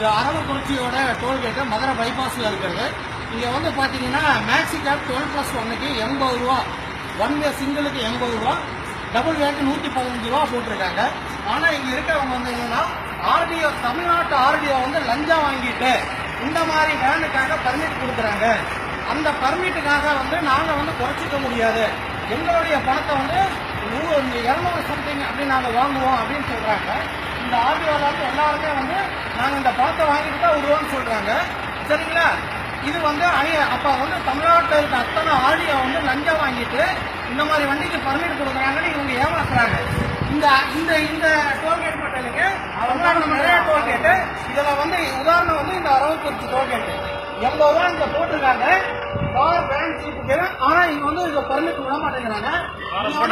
இது அரவக்குறிச்சியோட டோல்கேட்டு மதுரை பைபாஸில் இருக்கிறது. இங்கே வந்து பார்த்தீங்கன்னா மேக்ஸி கேப் டுவெல் ப்ளஸ் ஒன்னுக்கு எண்பது ரூபா. ஒன் வே சிங்கிளுக்கு எண்பது ரூபா. டபுள் வேக்கு நூற்றி பதினஞ்சு ரூபா போட்டிருக்காங்க. ஆனால் இங்கே இருக்கிறவங்க வந்து என்னன்னா ஆர்டிஓ தமிழ்நாட்டு ஆர்டிஓ வந்து லஞ்சம் வாங்கிட்டு இந்த மாதிரி வேனுக்காக பர்மிட் கொடுக்குறாங்க. அந்த பர்மிட்டுக்காக வந்து நாங்கள் வந்து குறைச்சிக்க முடியாது. எங்களுடைய பணத்தை வந்து நூறு இரநூறு சம்திங் அப்படின்னு நாங்கள் வாங்குவோம் அப்படின்னு சொல்கிறாங்க இந்த ஆர்டிஓவில் எல்லாருமே வந்து நாங்கள் இந்த பணத்தை வாங்கிட்டு தான் விடுவோம்னு சொல்கிறாங்க சரிங்களா? இது வந்து அப்போ வந்து தமிழ்நாட்டில் இருக்க அத்தனை ஆடியோ வந்து லஞ்சம் வாங்கிட்டு இந்த மாதிரி வண்டிக்கு பர்மிட் கொடுக்குறாங்கன்னு இவங்க ஏமாத்துறாங்க. இந்த இந்த இந்த டோல்கேட் மட்டும் இல்லைங்க தமிழ்நாடு நிறைய டோல்கேட்டு இதில் வந்து உதாரணம் வந்து இந்த அரவக்குறிச்சி டோல்கேட்டு எண்பது ரூபா இங்க போட்டிருக்காங்க. கார் வேன் ஜீப்புக்கு ஆனா இங்க வந்து இங்க பர்மிட் விட மாட்டேங்கிறாங்க. இங்க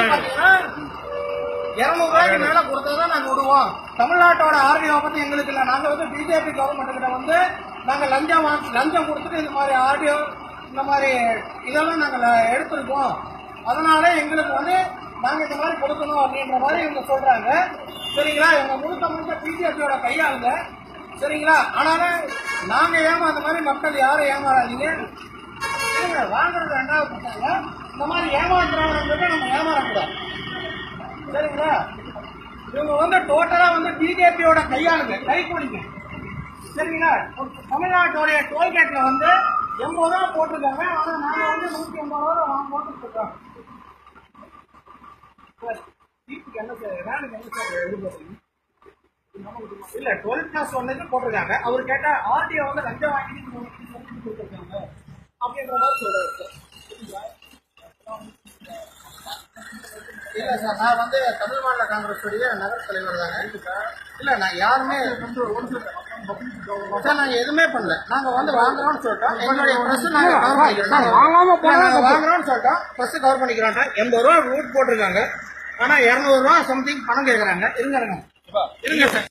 இரநூறுவாய்க்கு மேலே கொடுத்தா தான் நாங்கள் கொடுத்ததான் விடுவோம். தமிழ்நாட்டோட ஆர்டிஓ பற்றி எங்களுக்கு இல்லை. நாங்கள் வந்து பிஜேபி கவர்மெண்ட்டுக்கிட்ட வந்து நாங்கள் லஞ்சம் வாங்கி லஞ்சம் கொடுத்துட்டு இந்த மாதிரி ஆர்டிஓ இந்த மாதிரி இதெல்லாம் நாங்கள் ல- எடுத்திருக்கோம். அதனால எங்களுக்கு வந்து நாங்கள் இந்த மாதிரி கொடுக்கணும் அப்படின்ற மாதிரி இவங்க சொல்கிறாங்க சரிங்களா? இவங்க முழுக்க முழுக்க பிஜேபியோட கையாளுங்க. சரிங்களா? ஆனாலும் நாங்க ஏமாந்த மாதிரி மக்கள் யாரும் ஏமாறாதீங்க. வாங்குறது ரெண்டாவது பசங்க இந்த மாதிரி ஏமாத்துறவங்க நம்ம சரிங்களா இவங்க வந்து டோட்டலா வந்து பிஜேபியோட கையாளுங்க கை கொடுங்க சரிங்களா? தமிழ்நாட்டோடைய டோல்கேட்ல வந்து எண்பது ரூபா போட்டிருக்காங்க. ஆனா நாங்க வந்து நூத்தி எண்பது ரூபா வாங்க போட்டுட்டு இருக்கோம் என்ன சார்? வேனுக்கு என்ன சார் இது போடுறீங்க இல்ல டுவெல் பிளஸ் ஒன்னுக்கு போட்டிருக்காங்க. அவர் கேட்டா ஆர்டிஓ வந்து லஞ்சம் வாங்கிட்டு கொடுத்துருக்காங்க. அப்படின்ற மாதிரி சொல்றாரு சார். இல்ல சார் நான் வந்து தமிழ் மாநில காங்கிரஸ் உடைய நகர தலைவர் தாங்க இல்ல நான் யாருமே சார் நாங்க எதுவுமே பண்ணல. நாங்க வந்து வாங்குறோம்னு சொல்லிட்டோம். எங்களுடைய பிரஸ் நாங்க கவர் பண்ணிக்கிறோம் வாங்குறோம்னு சொல்லிட்டோம். பிரஸ் கவர் பண்ணிக்கிறோம் எண்பது ரூபா ரூட் போட்டிருக்காங்க. ஆனா இருநூறு ரூபா சம்திங் பணம் கேட்கறாங்க இருங்க இருங்க. இருங்க சார்.